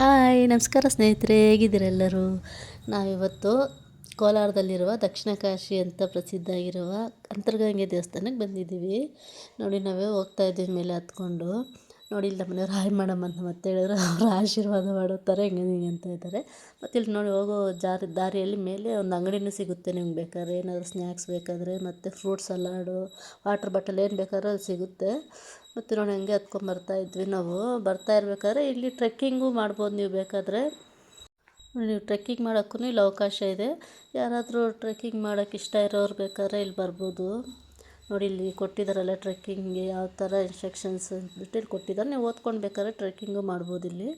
Hi, ನಮಸ್ಕಾರ ಸ್ನೇಹಿತರೆ ಹೇಗಿದ್ದೀರೆಲ್ಲರೂ ನಾವಿವತ್ತು ಕೋಲಾರದಲ್ಲಿರುವ ದಕ್ಷಿಣ ಕಾಶಿ ಅಂತ ಪ್ರಸಿದ್ಧ ಆಗಿರುವ ಅಂತರ್ಗಂಗೆ ದೇವಸ್ಥಾನಕ್ಕೆ ಬಂದಿದ್ದೀವಿ. ನೋಡಿ, ನಾವೇ ಹೋಗ್ತಾ ಇದ್ದೀವಿ ಮೇಲೆ ಹತ್ಕೊಂಡು. ನೋಡಿ ಇಲ್ಲಿ ನಮ್ಮನೆಯವ್ರು ಹಾಯ್ ಮಾಡಮ್ಮ ಅಂತ ಮತ್ತೆ ಹೇಳಿದ್ರು. ಅವ್ರ ಆಶೀರ್ವಾದ ಮಾಡುತ್ತಾರೆ, ಹಿಂಗೆ ಹಿಂಗೆ ಅಂತ ಇದ್ದಾರೆ. ಮತ್ತು ಇಲ್ಲಿ ನೋಡಿ ಹೋಗೋ ಜಾರಿ, ದಾರಿಯಲ್ಲಿ ಮೇಲೆ ಒಂದು ಅಂಗಡಿನೂ ಸಿಗುತ್ತೆ ನಿಮ್ಗೆ ಬೇಕಾದ್ರೆ. ಏನಾದರೂ ಸ್ನ್ಯಾಕ್ಸ್ ಬೇಕಾದರೆ, ಮತ್ತು ಫ್ರೂಟ್ ಸಲಾಡು ವಾಟ್ರ್ ಬಾಟಲ್ ಏನು ಬೇಕಾದ್ರೂ ಅಲ್ಲಿ ಸಿಗುತ್ತೆ. ಮತ್ತು ನೋಡಿ ಹಂಗೆ ಹತ್ಕೊಂಬರ್ತಾ ಇದ್ವಿ ನಾವು. ಬರ್ತಾ ಇರಬೇಕಾದ್ರೆ ಇಲ್ಲಿ ಟ್ರೆಕ್ಕಿಂಗು ಮಾಡ್ಬೋದು ನೀವು ಬೇಕಾದರೆ. ನೀವು ಟ್ರೆಕ್ಕಿಂಗ್ ಮಾಡೋಕ್ಕೂ ಇಲ್ಲಿ ಅವಕಾಶ ಇದೆ. ಯಾರಾದರೂ ಟ್ರೆಕ್ಕಿಂಗ್ ಮಾಡೋಕ್ಕೆ ಇಷ್ಟ ಇರೋರು ಬೇಕಾದ್ರೆ ಇಲ್ಲಿ ಬರ್ಬೋದು. ನೋಡಿ ಇಲ್ಲಿ ಕೊಟ್ಟಿದ್ದಾರಲ್ಲ ಟ್ರೆಕ್ಕಿಂಗ್ಗೆ ಯಾವ ಥರ ಇನ್ಸ್ಟ್ರಕ್ಷನ್ಸ್ ಅಂದ್ಬಿಟ್ಟು ಇಲ್ಲಿ ಕೊಟ್ಟಿದ್ದಾರೆ. ನೀವು ಓದ್ಕೊಂಡು ಬೇಕಾದ್ರೆ ಟ್ರೆಕ್ಕಿಂಗು ಮಾಡ್ಬೋದು ಇಲ್ಲಿ.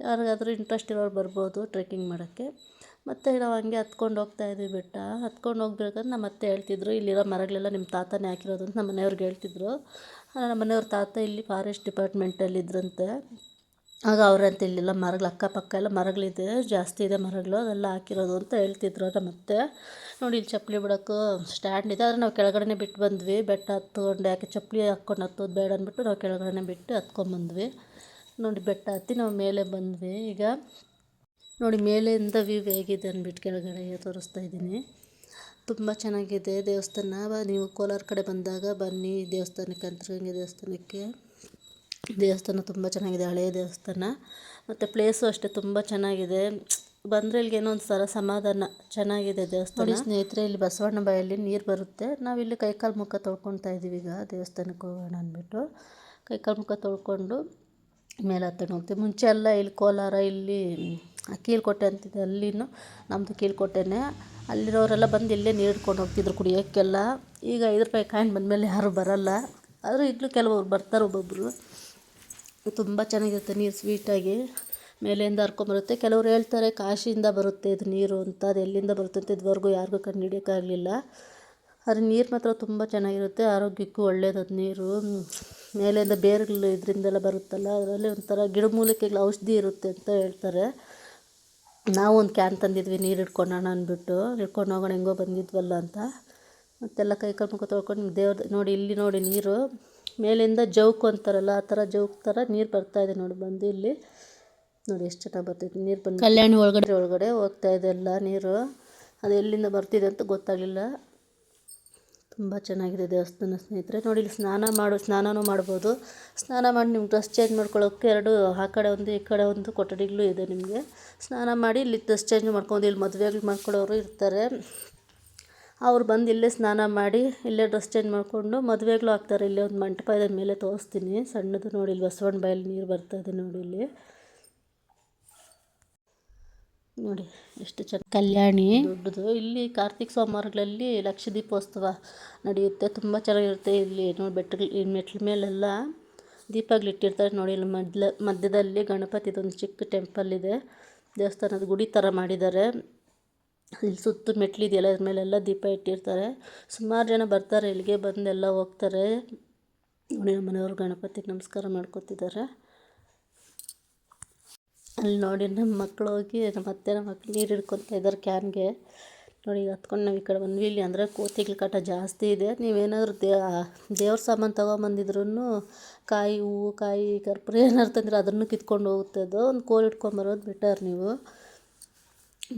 ಯಾರಿಗಾದ್ರೂ ಇಂಟ್ರೆಸ್ಟ್ ಇರೋರು ಬರ್ಬೋದು ಟ್ರೆಕ್ಕಿಂಗ್ ಮಾಡೋಕ್ಕೆ. ಮತ್ತು ನಾವು ಹಂಗೆ ಹತ್ಕೊಂಡು ಹೋಗ್ತಾ ಇದ್ವಿ ಬೆಟ್ಟ. ಹತ್ಕೊಂಡು ಹೋಗ್ಬೇಕಂದ್ರೆ ನಮ್ಮ ಅತ್ತೆ ಹೇಳ್ತಿದ್ರು, ಇಲ್ಲಿರೋ ಮರಗಳೆಲ್ಲ ನಿಮ್ಮ ತಾತನೇ ಹಾಕಿರೋದು ಅಂತ ನಮ್ಮ ಮನೆಯವ್ರಿಗೆ ಹೇಳ್ತಿದ್ರು. ನಮ್ಮ ಮನೆಯವ್ರ ತಾತ ಇಲ್ಲಿ ಫಾರೆಸ್ಟ್ ಡಿಪಾರ್ಟ್ಮೆಂಟಲ್ಲಿ ಇದ್ರಂತೆ. ಆಗ ಅವರಂತ ಇಲ್ಲೆಲ್ಲ, ಮರಗಳು ಅಕ್ಕಪಕ್ಕ ಎಲ್ಲ ಮರಗಳಿದೆ, ಜಾಸ್ತಿ ಇದೆ ಮರಗಳು, ಅದೆಲ್ಲ ಹಾಕಿರೋದು ಅಂತ ಹೇಳ್ತಿದ್ರು ನಮ್ಮ ಅತ್ತೆ. ನೋಡಿ ಇಲ್ಲಿ ಚಪ್ಪಲಿ ಬಿಡೋಕ್ಕೂ ಸ್ಟ್ಯಾಂಡ್ ಇದೆ. ಆದರೆ ನಾವು ಕೆಳಗಡೆ ಬಿಟ್ಟು ಬಂದ್ವಿ. ಬೆಟ್ಟ ಹತ್ಕೊಂಡು ಯಾಕೆ ಚಪ್ಪಲಿ ಹಾಕ್ಕೊಂಡು ಹತ್ತೋದು ಬೇಡ ಅಂದ್ಬಿಟ್ಟು ನಾವು ಕೆಳಗಡೆನೇ ಬಿಟ್ಟು ಹತ್ಕೊಂಬಂದ್ವಿ ನೋಡಿ ಬೆಟ್ಟ ಹತ್ತಿ ನಾವು ಮೇಲೆ ಬಂದ್ವಿ. ಈಗ ನೋಡಿ ಮೇಲೆಯಿಂದ ವ್ಯೂ ಹೇಗಿದೆ ಅಂದ್ಬಿಟ್ಟು ಕೆಳಗಡೆ ತೋರಿಸ್ತಾ ಇದ್ದೀನಿ. ತುಂಬ ಚೆನ್ನಾಗಿದೆ ದೇವಸ್ಥಾನ. ನೀವು ಕೋಲಾರ ಕಡೆ ಬಂದಾಗ ಬನ್ನಿ ದೇವಸ್ಥಾನಕ್ಕೆ ಅಂತರಗಂಗೆ ದೇವಸ್ಥಾನಕ್ಕೆ. ದೇವಸ್ಥಾನ ತುಂಬ ಚೆನ್ನಾಗಿದೆ ಹಳೆಯ ದೇವಸ್ಥಾನ. ಮತ್ತು ಪ್ಲೇಸು ಅಷ್ಟೇ ತುಂಬ ಚೆನ್ನಾಗಿದೆ. ಬಂದರೆ ಇಲ್ಲಿಗೆ ಏನೋ ಒಂಥರ ಸಮಾಧಾನ ಚೆನ್ನಾಗಿದೆ ದೇವಸ್ಥಾನ. ಸ್ನೇಹಿತರೆ, ಇಲ್ಲಿ ಬಸವಣ್ಣ ಬಾಯಲ್ಲಿ ನೀರು ಬರುತ್ತೆ. ನಾವಿಲ್ಲಿ ಕೈಕಾಲು ಮುಖ ತೊಳ್ಕೊತಾ ಇದ್ದೀವಿ ಈಗ ದೇವಸ್ಥಾನಕ್ಕೆ ಹೋಗೋಣ ಅಂದ್ಬಿಟ್ಟು. ಕೈಕಾಲು ಮುಖ ತೊಳ್ಕೊಂಡು ಮೇಲೆ ಹತ್ತಣ ಹೋಗ್ತೀವಿ. ಮುಂಚೆ ಎಲ್ಲ ಇಲ್ಲಿ ಕೋಲಾರ, ಇಲ್ಲಿ ಕೀಲ್ಕೋಟೆ ಅಂತಿದೆ. ಅಲ್ಲಿನೂ ನಮ್ಮದು ಕೀಲ್ಕೋಟೆನೇ ಅಲ್ಲಿರೋರೆಲ್ಲ ಬಂದು ಇಲ್ಲೇ ನೀರು ಹಿಡ್ಕೊಂಡು ಹೋಗ್ತಿದ್ರು ಕುಡಿಯೋಕ್ಕೆಲ್ಲ. ಈಗ ಐದು ರೂಪಾಯಿ ಕಾಯಿನ್ ಬಂದಮೇಲೆ ಯಾರು ಬರಲ್ಲ. ಆದರೂ ಇಲ್ಲೂ ಕೆಲವರು ಬರ್ತಾರೆ ಒಬ್ಬೊಬ್ಬರು ತುಂಬ ಚೆನ್ನಾಗಿರುತ್ತೆ ನೀರು ಸ್ವೀಟಾಗಿ ಮೇಲೆಯಿಂದ ಹರ್ಕೊಂಬರುತ್ತೆ ಕೆಲವ್ರು ಹೇಳ್ತಾರೆ, ಕಾಶಿಯಿಂದ ಬರುತ್ತೆ ಇದು ನೀರು ಅಂತ. ಅದು ಎಲ್ಲಿಂದ ಬರುತ್ತೆ ಅಂತ ಇದುವರೆಗೂ ಯಾರಿಗೂ ಕಂಡು ಹಿಡಿಯೋಕ್ಕಾಗಲಿಲ್ಲ ಆದರೆ ನೀರು ಮಾತ್ರ ತುಂಬ ಚೆನ್ನಾಗಿರುತ್ತೆ. ಆರೋಗ್ಯಕ್ಕೂ ಒಳ್ಳೇದು ಅದು ನೀರು. ಮೇಲಿಂದ ಬೇರುಗಳು ಇದರಿಂದೆಲ್ಲ ಬರುತ್ತಲ್ಲ, ಅದರಲ್ಲಿ ಒಂಥರ ಗಿಡಮೂಲಿಕೆಗಳ ಔಷಧಿ ಇರುತ್ತೆ ಅಂತ ಹೇಳ್ತಾರೆ. ನಾವು ಒಂದು ಕ್ಯಾನ್ ತಂದಿದ್ವಿ, ನೀರು ಹಿಡ್ಕೊಳ್ಳೋಣ ಅಂದ್ಬಿಟ್ಟು. ಹಿಡ್ಕೊಂಡು ಹೋಗೋಣ, ಹೆಂಗೋ ಬಂದಿದ್ವಲ್ಲ ಅಂತ. ಮತ್ತೆಲ್ಲ ಕೈ ಕಾಲು ಮುಖ ತೊಳ್ಕೊಂಡು ದೇವ್ರ, ನೋಡಿ ಇಲ್ಲಿ ನೋಡಿ ನೀರು. ಮೇಲಿಂದ ಜೌಕು ಅಂತಾರಲ್ಲ, ಆ ಥರ ಜೌಕ್ ಥರ ನೀರು ಬರ್ತಾಯಿದೆ ನೋಡಿ ಬಂದು ಇಲ್ಲಿ. ನೋಡಿ ಎಷ್ಟು ಚೆನ್ನಾಗಿ ಬರ್ತೈತಿ. ನೀರು ಬಂದು ಕಲ್ಯಾಣಿ ಒಳಗಡೆ. ಒಳಗಡೆ ಹೋಗ್ತಾ ಇದೆ ಎಲ್ಲ ನೀರು. ಅದು ಎಲ್ಲಿಂದ ಬರ್ತಿದೆ ಅಂತ ಗೊತ್ತಾಗಲಿಲ್ಲ. ತುಂಬ ಚೆನ್ನಾಗಿದೆ ದೇವಸ್ಥಾನ ಸ್ನೇಹಿತರೆ. ನೋಡಿ ಇಲ್ಲಿ ಸ್ನಾನ ಮಾಡು ಸ್ನಾನನೂ ಮಾಡ್ಬೋದು. ಸ್ನಾನ ಮಾಡಿ ನಿಮ್ಗೆ ಡ್ರೆಸ್ ಚೇಂಜ್ ಮಾಡ್ಕೊಳ್ಳೋಕ್ಕೆ ಎರಡು ಆ ಕಡೆ ಒಂದು ಈ ಕಡೆ ಒಂದು ಕೊಠಡಿಗಳು ಇದೆ ನಿಮಗೆ. ಸ್ನಾನ ಮಾಡಿ ಇಲ್ಲಿ ಡ್ರೆಸ್ ಚೇಂಜ್ ಮಾಡ್ಕೊಂಡು ಇಲ್ಲಿ ಮದುವೆಗಳು ಮಾಡ್ಕೊಳ್ಳೋರು ಇರ್ತಾರೆ. ಅವ್ರು ಬಂದು ಇಲ್ಲೇ ಸ್ನಾನ ಮಾಡಿ ಇಲ್ಲೇ ಡ್ರೆಸ್ ಚೇಂಜ್ ಮಾಡಿಕೊಂಡು ಮದುವೆಗಳು ಆಗ್ತಾರೆ. ಇಲ್ಲೇ ಒಂದು ಮಂಟಪ ಇದೆ ಮೇಲೆ ತೋರಿಸ್ತೀನಿ. ಸಣ್ಣದು ನೋಡಿ ಇಲ್ಲಿ ಬಸವಣ್ಣ ಬಾಯಲ್ಲಿ ನೀರು ಬರ್ತಾಯಿದೆ ನೋಡಿ ಇಲ್ಲಿ. ನೋಡಿ, ಎಷ್ಟು ಚೆನ್ನಾಗಿ ಕಲ್ಯಾಣಿ. ದೊಡ್ಡದು. ಇಲ್ಲಿ ಕಾರ್ತಿಕ್ ಸೋಮವಾರಗಳಲ್ಲಿ ಲಕ್ಷ ದೀಪೋತ್ಸವ ನಡೆಯುತ್ತೆ. ತುಂಬ ಚೆನ್ನಾಗಿರುತ್ತೆ ಇಲ್ಲಿ. ನೋಡಿ ಬೆಟ್ಟಗಳು ಮೆಟ್ಲ ಮೇಲೆಲ್ಲ ದೀಪಗಳಿಟ್ಟಿರ್ತಾರೆ ನೋಡಿ, ಇಲ್ಲಿ ಮಧ್ಯ ಮಧ್ಯದಲ್ಲಿ ಗಣಪತಿದೊಂದು ಚಿಕ್ಕ ಟೆಂಪಲ್ ಇದೆ. ದೇವಸ್ಥಾನದ ಗುಡಿ ಥರ ಮಾಡಿದ್ದಾರೆ. ಇಲ್ಲಿ ಸುತ್ತ ಮೆಟ್ಲಿದೆಯಲ್ಲ ಅದ್ರ ಮೇಲೆಲ್ಲ ದೀಪ ಇಟ್ಟಿರ್ತಾರೆ. ಸುಮಾರು ಜನ ಬರ್ತಾರೆ ಇಲ್ಲಿಗೆ, ಬಂದೆಲ್ಲ ಹೋಗ್ತಾರೆ. ನೋಡಿ ಮನೆಯವರು ಗಣಪತಿಗೆ ನಮಸ್ಕಾರ ಮಾಡ್ಕೊತಿದ್ದಾರೆ. ಅಲ್ಲಿ ನೋಡಿ ನಮ್ಮ ಮಕ್ಕಳು ಹೋಗಿ, ನಮ್ಮ ಅತ್ತೆ, ನಮ್ಮ ಮಕ್ಳು ನೀರು ಹಿಡ್ಕೊತ ಇದ್ದಾರೆ ಕ್ಯಾನ್ಗೆ ನೋಡಿ, ಈಗ ಹತ್ಕೊಂಡು ನಾವು ಈ ಕಡೆ ಬಂದ್ವಿ. ಇಲ್ಲಿ ಅಂದರೆ ಕೋತಿಗಳ ಕಾಟ ಜಾಸ್ತಿ ಇದೆ. ನೀವೇನಾದರೂ ದೇವ್ರ ಸಾಮಾನು ತೊಗೊಂಬಂದಿದ್ರು ಕಾಯಿ ಹೂವು, ಕಾಯಿ ಕರ್ಪೂರ ಏನಾರು ತಂದ್ರೆ ಅದನ್ನು ಕಿತ್ಕೊಂಡು ಹೋಗುತ್ತೆ. ಅದು ಒಂದು ಕೋಲ್ ಇಟ್ಕೊಂಬರೋದು ಬೆಟರ್ ನೀವು.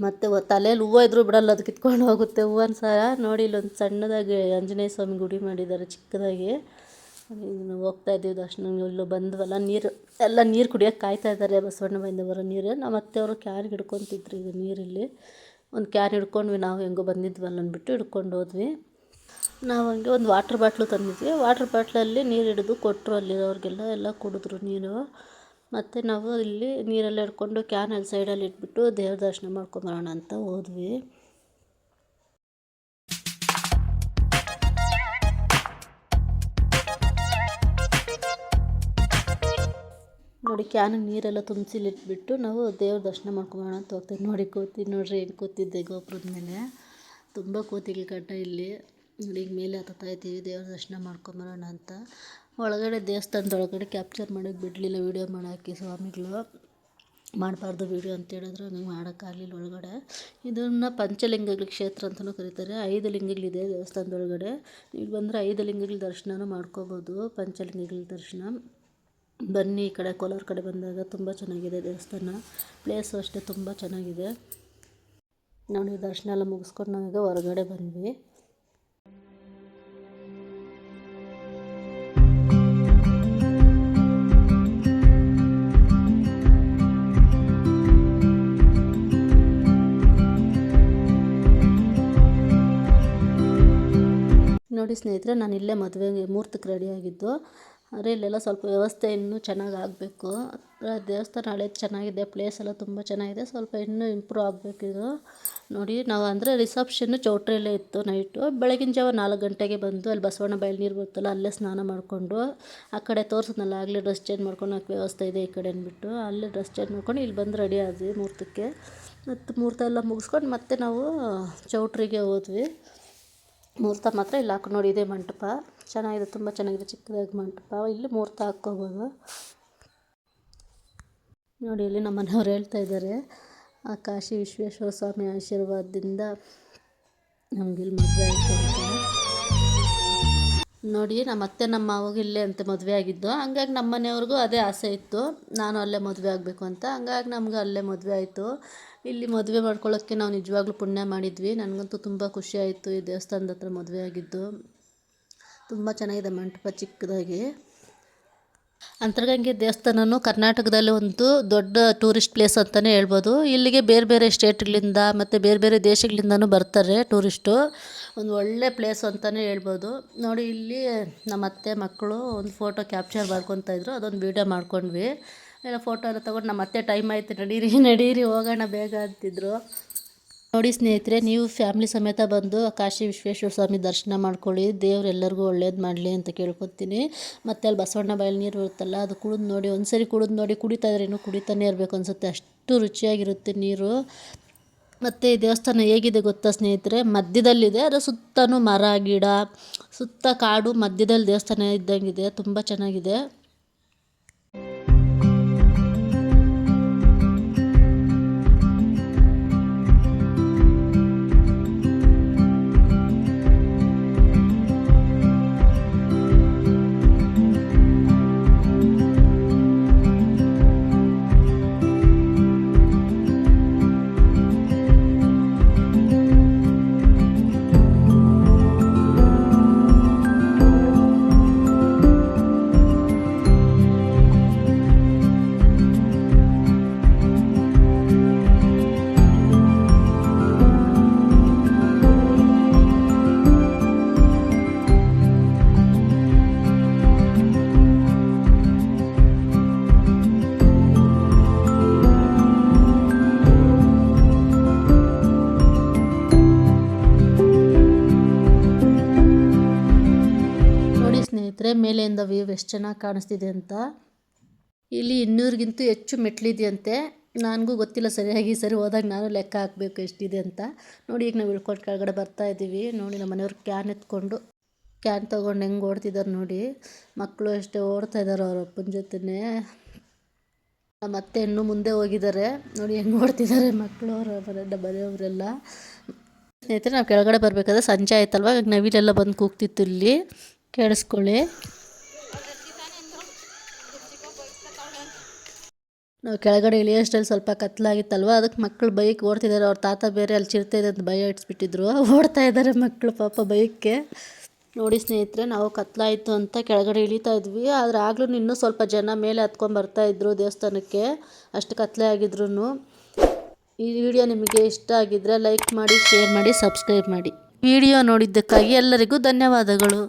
ಮತ್ತು ತಲೆಯಲ್ಲಿ ಹೂವು ಇದ್ರೂ ಬಿಡಲ್ಲ, ಅದು ಕಿತ್ಕೊಂಡು ಹೋಗುತ್ತೆ ಹೂವನ್ನು ಸಹ ನೋಡಿ, ಇಲ್ಲೊಂದು ಸಣ್ಣದಾಗಿ ಆಂಜನೇಯ ಸ್ವಾಮಿ ಗುಡಿ ಮಾಡಿದ್ದಾರೆ, ಚಿಕ್ಕದಾಗಿ. ಹೋಗ್ತಾ ಇದ್ದೀವಿ ದರ್ಶನ ಇಲ್ಲೂ ಬಂದ್ವಲ್ಲ, ನೀರು, ಎಲ್ಲ ನೀರು ಕುಡಿಯೋಕೆ ಕಾಯ್ತಾ ಇದ್ದಾರೆ ಬಸವಣ್ಣ ಬಾಯಿಂದ ಬರೋ ನೀರು. ನಮ್ಮ ಅತ್ತೆಯವರು ಕ್ಯಾನ್ ಹಿಡ್ಕೊತಿದ್ರು ಇದು ನೀರಿಲ್ಲಿ. ಒಂದು ಕ್ಯಾನ್ ಹಿಡ್ಕೊಂಡ್ವಿ, ನಾವು ಹೆಂಗೋ ಬಂದಿದ್ವಲ್ಲ ಅಂದ್ಬಿಟ್ಟು ಹಿಡ್ಕೊಂಡು ಹೋದ್ವಿ. ನಾವು ಹಂಗೆ ಒಂದು ವಾಟ್ರ್ ಬಾಟ್ಲು ತಂದಿದ್ವಿ. ವಾಟ್ರ್ ಬಾಟ್ಲಲ್ಲಿ ನೀರು ಹಿಡಿದು ಕೊಟ್ಟರು ಅಲ್ಲಿರೋರಿಗೆಲ್ಲ, ಎಲ್ಲ ಕುಡಿದ್ರು ನೀರು. ಮತ್ತು ನಾವು ಇಲ್ಲಿ ನೀರೆಲ್ಲ ಹಿಡ್ಕೊಂಡು ಕ್ಯಾನಲ್ಲಿ ಸೈಡಲ್ಲಿ ಇಟ್ಬಿಟ್ಟು ದೇವ್ರ ದರ್ಶನ ಮಾಡ್ಕೊಂಬರೋಣ ಅಂತ ಹೋದ್ವಿ. ನೋಡಿ ಕ್ಯಾನಿಗೆ ನೀರೆಲ್ಲ ತುಂಬಿಸಿಲಿಟ್ಬಿಟ್ಟು ನಾವು ದೇವ್ರ ದರ್ಶನ ಮಾಡ್ಕೊಬೋಣ ಅಂತ ಹೋಗ್ತೀವಿ. ನೋಡಿ ಕೂತಿ, ನೋಡ್ರಿ ಹೆಂಗೆ ಕೂತಿದ್ದೆ ಗೋಪುರದ ಮೇಲೆ. ತುಂಬ ಕೂತಿಗೆ ಕಟ್ಟ ಇಲ್ಲಿ. ನೋಡಿ ಈಗ ಮೇಲೆ ಹತ್ತುತ್ತಾ ಇದ್ದೀವಿ, ದೇವ್ರ ದರ್ಶನ ಮಾಡ್ಕೊಂಬರೋಣ ಅಂತ. ಒಳಗಡೆ ದೇವಸ್ಥಾನದ ಒಳಗಡೆ ಕ್ಯಾಪ್ಚರ್ ಮಾಡೋಕ್ಕೆ ಬಿಡಲಿಲ್ಲ ವೀಡಿಯೋ ಮಾಡೋಕ್ಕೆ ಸ್ವಾಮಿಗಳು. ಮಾಡಬಾರ್ದು ವೀಡಿಯೋ ಅಂತ ಹೇಳಿದ್ರು, ಹಂಗೆ ಮಾಡೋಕ್ಕಾಗಲಿಲ್ಲ ಒಳಗಡೆ. ಇದನ್ನು ಪಂಚಲಿಂಗಗಳ ಕ್ಷೇತ್ರ ಅಂತಲೂ ಕರೀತಾರೆ. ಐದು ಲಿಂಗಗಳಿದೆ ದೇವಸ್ಥಾನದೊಳಗಡೆ. ಇಲ್ಲಿ ಬಂದರೆ ಐದು ಲಿಂಗಗಳ ದರ್ಶನನೂ ಮಾಡ್ಕೋಬೋದು, ಪಂಚಲಿಂಗಗಳ ದರ್ಶನ. ಬನ್ನಿ ಈ ಕಡೆ, ಕೋಲಾರ ಕಡೆ ಬಂದಾಗ ತುಂಬ ಚೆನ್ನಾಗಿದೆ ದೇವಸ್ಥಾನ. ಪ್ಲೇಸು ಅಷ್ಟೇ ತುಂಬ ಚೆನ್ನಾಗಿದೆ. ನೋಡಿ ದರ್ಶನ ಎಲ್ಲ ಮುಗಿಸ್ಕೊಂಡು ನಾವೀಗ ಹೊರಗಡೆ ಬಂದ್ವಿ. ನೋಡಿ ಸ್ನೇಹಿತರೆ, ನಾನು ಇಲ್ಲೇ ಮದುವೆಗೆ ರೆಡಿ ರೆಡಿಯಾಗಿದ್ದು ಆದರೆ ಇಲ್ಲೆಲ್ಲ ಸ್ವಲ್ಪ ವ್ಯವಸ್ಥೆ ಇನ್ನೂ ಚೆನ್ನಾಗಿ ಆಗಬೇಕು. ದೇವಸ್ಥಾನ ಹಳೇದು ಚೆನ್ನಾಗಿದೆ ಪ್ಲೇಸ್ ಎಲ್ಲ ತುಂಬ ಚೆನ್ನಾಗಿದೆ, ಸ್ವಲ್ಪ ಇನ್ನೂ ಇಂಪ್ರೂವ್ ಆಗಬೇಕಿದು ನೋಡಿ, ನಾವು ಅಂದರೆ ರಿಸೆಪ್ಷನ್ನು ಚೌಟ್ರಿಯಲ್ಲೇ ಇತ್ತು ನೈಟು ಬೆಳಗಿನ ಜಾವ ನಾಲ್ಕು ಗಂಟೆಗೆ ಬಂದು ಅಲ್ಲಿ ಬಸವಣ್ಣ ಬಯಲು ನೀರು ಬರುತ್ತಲ್ಲ, ಅಲ್ಲೇ ಸ್ನಾನ ಮಾಡಿಕೊಂಡು ಆ ಕಡೆ ತೋರಿಸಿದ್ನಲ್ಲ ಆಗಲೇ ಡ್ರೆಸ್ ಚೇಂಜ್ ಮಾಡ್ಕೊಳಕ್ಕೆ ವ್ಯವಸ್ಥೆ ಇದೆ ಈ ಕಡೆ ಅಂದ್ಬಿಟ್ಟು. ಅಲ್ಲೇ ಡ್ರೆಸ್ ಚೇಂಜ್ ಮಾಡ್ಕೊಂಡು ಇಲ್ಲಿ ಬಂದು ರೆಡಿ ಆದ್ವಿ ಮುಹೂರ್ತಕ್ಕೆ. ಮತ್ತು ಮುಹೂರ್ತ ಎಲ್ಲ ಮುಗಿಸ್ಕೊಂಡು ಮತ್ತೆ ನಾವು ಚೌಟ್ರಿಗೆ ಹೋದ್ವಿ. ಮುಹೂರ್ತ ಮಾತ್ರ ಇಲ್ಲಿ ಹಾಕಿ ನೋಡಿ, ಇದೇ ಮಂಟಪ. ಚೆನ್ನಾಗಿದೆ, ತುಂಬ ಚೆನ್ನಾಗಿದೆ, ಚಿಕ್ಕದಾಗಿ ಮಂಟಪ. ಇಲ್ಲಿ ಮುಹೂರ್ತ ಹಾಕ್ಕೋಬೋದು. ನೋಡಿ, ಇಲ್ಲಿ ನಮ್ಮ ಮನೆಯವ್ರು ಹೇಳ್ತಾ ಇದ್ದಾರೆ. ಆ ಕಾಶಿ ವಿಶ್ವೇಶ್ವರ ಸ್ವಾಮಿ ಆಶೀರ್ವಾದದಿಂದ ನಮ್ಗೆ ಇಲ್ಲಿ ಮದುವೆ ಆಯಿತು ನೋಡಿ, ನಮ್ಮ ಅತ್ತೆ ನಮ್ಮ ಮಾವಾಗ ಇಲ್ಲೇ ಅಂತ ಮದುವೆ ಆಗಿದ್ದು. ಹಂಗಾಗಿ ನಮ್ಮ ಮನೆಯವ್ರಿಗೂ ಅದೇ ಆಸೆ ಇತ್ತು. ನಾನು ಅಲ್ಲೇ ಮದುವೆ ಆಗಬೇಕು ಅಂತ. ಹಂಗಾಗಿ ನಮ್ಗೆ ಅಲ್ಲೇ ಮದುವೆ ಆಯಿತು. ಇಲ್ಲಿ ಮದುವೆ ಮಾಡ್ಕೊಳ್ಳೋಕ್ಕೆ ನಾವು ನಿಜವಾಗ್ಲೂ ಪುಣ್ಯ ಮಾಡಿದ್ವಿ. ನನಗಂತೂ ತುಂಬ ಖುಷಿ ಆಯಿತು. ಈ ದೇವಸ್ಥಾನದ ಹತ್ರ ಮದುವೆ ಆಗಿದ್ದು. ತುಂಬ ಚೆನ್ನಾಗಿದೆ ಮಂಟಪ ಚಿಕ್ಕದಾಗಿ. ಅಂತರಗಂಗೆ ದೇವಸ್ಥಾನವೂ ಕರ್ನಾಟಕದಲ್ಲಿ ಒಂದು ದೊಡ್ಡ ಟೂರಿಸ್ಟ್ ಪ್ಲೇಸ್ ಅಂತಲೇ ಹೇಳ್ಬೋದು. ಇಲ್ಲಿಗೆ ಬೇರೆ ಬೇರೆ ಸ್ಟೇಟ್ಗಳಿಂದ ಮತ್ತು ಬೇರೆ ಬೇರೆ ದೇಶಗಳಿಂದನೂ ಬರ್ತಾರೆ ಟೂರಿಸ್ಟು ಒಂದು ಒಳ್ಳೆ ಪ್ಲೇಸ್ ಅಂತಲೇ ಹೇಳ್ಬೋದು. ನೋಡಿ, ಇಲ್ಲಿ ನಮ್ಮ ಅತ್ತೆ ಮಕ್ಕಳು ಒಂದು ಫೋಟೋ ಕ್ಯಾಪ್ಚರ್ ಮಾಡ್ಕೊತಾ ಇದ್ರು. ಅದೊಂದು ವೀಡಿಯೋ ಮಾಡ್ಕೊಂಡ್ವಿ. ಎಲ್ಲ ಫೋಟೋ ಎಲ್ಲ ತೊಗೊಂಡು ನಮ್ಮ ಅತ್ತೆ ಟೈಮ್ ಆಯಿತು, ನಡೀರಿ ನಡೀರಿ, ಹೋಗೋಣ ಬೇಗ ಅಂತಿದ್ರು. ನೋಡಿ ಸ್ನೇಹಿತರೆ, ನೀವು ಫ್ಯಾಮ್ಲಿ ಸಮೇತ ಬಂದು ಕಾಶಿ ವಿಶ್ವೇಶ್ವರ ಸ್ವಾಮಿ ದರ್ಶನ ಮಾಡ್ಕೊಳ್ಳಿ. ದೇವ್ರು ಎಲ್ಲರಿಗೂ ಒಳ್ಳೇದು ಮಾಡಲಿ ಅಂತ ಕೇಳ್ಕೊತೀನಿ. ಮತ್ತು ಅಲ್ಲಿ ಬಸವಣ್ಣ ಬಾಯಲ್ಲಿ ನೀರು ಬರುತ್ತಲ್ಲ, ಅದು ಕುಡಿದು ನೋಡಿ, ಒಂದ್ಸರಿ ಕುಡಿದು ನೋಡಿ, ಕುಡಿತಾ ಇದ್ರೆ ಇನ್ನೂ ಕುಡಿತಾನೆ ಇರಬೇಕು ಅನಿಸುತ್ತೆ. ಅಷ್ಟು ರುಚಿಯಾಗಿರುತ್ತೆ ನೀರು. ಮತ್ತು ಈ ದೇವಸ್ಥಾನ ಹೇಗಿದೆ ಗೊತ್ತಾ ಸ್ನೇಹಿತರೆ? ಮಧ್ಯದಲ್ಲಿದೆ ಅದರ ಸುತ್ತಲೂ ಮರ, ಗಿಡ, ಸುತ್ತ ಕಾಡು ಮಧ್ಯದಲ್ಲಿ ದೇವಸ್ಥಾನ ಇದ್ದಂಗಿದೆ, ತುಂಬ ಚೆನ್ನಾಗಿದೆ. ನೋಡಿ ಸ್ನೇಹಿತರೆ ಮೇಲೆಯಿಂದ ವ್ಯೂ ಎಷ್ಟು ಚೆನ್ನಾಗಿ ಕಾಣಿಸ್ತಿದೆ ಅಂತ. ಇಲ್ಲಿ ಇನ್ನೂರಿಗಿಂತ ಹೆಚ್ಚು ಮೆಟ್ಲಿದೆಯಂತೆ. ನನಗೂ ಗೊತ್ತಿಲ್ಲ ಸರಿಯಾಗಿ ಸರಿ ಹೋದಾಗ ನಾನು ಲೆಕ್ಕ ಹಾಕಬೇಕು ಎಷ್ಟಿದೆ ಅಂತ. ನೋಡಿ, ಈಗ ನಾವು ಇಳ್ಕೊಂಡು ಕೆಳಗಡೆ ಬರ್ತಾ ಇದ್ದೀವಿ. ನೋಡಿ, ನಮ್ಮ ಮನೆಯವ್ರು ಕ್ಯಾನ್ ಎತ್ಕೊಂಡು ಕ್ಯಾನ್ ತೊಗೊಂಡು ಹೆಂಗೆ ಓಡ್ತಿದ್ದಾರೆ ನೋಡಿ. ಮಕ್ಕಳು ಅಷ್ಟೇ ಓಡ್ತಾ ಇದ್ದಾರೆ ಅವ್ರ ಅಪ್ಪನ ಜೊತೆನೇ. ನಮ್ಮ ಅತ್ತೆ ಇನ್ನೂ ಮುಂದೆ ಹೋಗಿದ್ದಾರೆ ನೋಡಿ, ಹೆಂಗೆ ಓಡ್ತಿದ್ದಾರೆ ಮಕ್ಕಳು ಅವರ ಮನೆ ಮನೆಯವರೆಲ್ಲ ಸ್ನೇಹಿತರೆ, ನಾವು ಕೆಳಗಡೆ ಬರಬೇಕಾದ್ರೆ ಸಂಜೆ ಆಯ್ತಲ್ವ? ಈಗ ನವಿಲೆಲ್ಲ ಬಂದು ಕೂಗ್ತಿತ್ತು ಇಲ್ಲಿ. ಕೇಳಿಸ್ಕೊಳ್ಳಿ. ನಾವು ಕೆಳಗಡೆ ಇಳಿಯೋಷ್ಟಲ್ಲಿ ಸ್ವಲ್ಪ ಕತ್ಲಾಗಿತ್ತಲ್ವ? ಅದಕ್ಕೆ ಮಕ್ಕಳು ಬೈಕ್ ಓಡ್ತಿದ್ದಾರೆ. ಅವ್ರ ತಾತ ಬೇರೆ ಅಲ್ಲಿ ಚಿರತೆ ಇದೆ ಅಂತ ಭಯ ಇಟ್ಸ್ಬಿಟ್ಟಿದ್ರು ಓಡ್ತಾ ಇದ್ದಾರೆ ಮಕ್ಕಳು ಪಾಪ ಬೈಕ್ಗೆ. ನೋಡಿ ಸ್ನೇಹಿತರೆ, ನಾವು ಕತ್ಲಾಯಿತು ಅಂತ ಕೆಳಗಡೆ ಇಳಿತಾ ಇದ್ವಿ. ಆದರೆ ಆಗ್ಲೂ ಇನ್ನೂ ಸ್ವಲ್ಪ ಜನ ಮೇಲೆ ಹತ್ಕೊಂಡು ಬರ್ತಾ ಇದ್ರು ದೇವಸ್ಥಾನಕ್ಕೆ. ಅಷ್ಟು ಕತ್ಲೆ ಆಗಿದ್ರು ಈ ವಿಡಿಯೋ ನಿಮಗೆ ಇಷ್ಟ ಆಗಿದ್ದರೆ ಲೈಕ್ ಮಾಡಿ, ಶೇರ್ ಮಾಡಿ, ಸಬ್ಸ್ಕ್ರೈಬ್ ಮಾಡಿ. ವಿಡಿಯೋ ನೋಡಿದ್ದಕ್ಕಾಗಿ ಎಲ್ಲರಿಗೂ ಧನ್ಯವಾದಗಳು.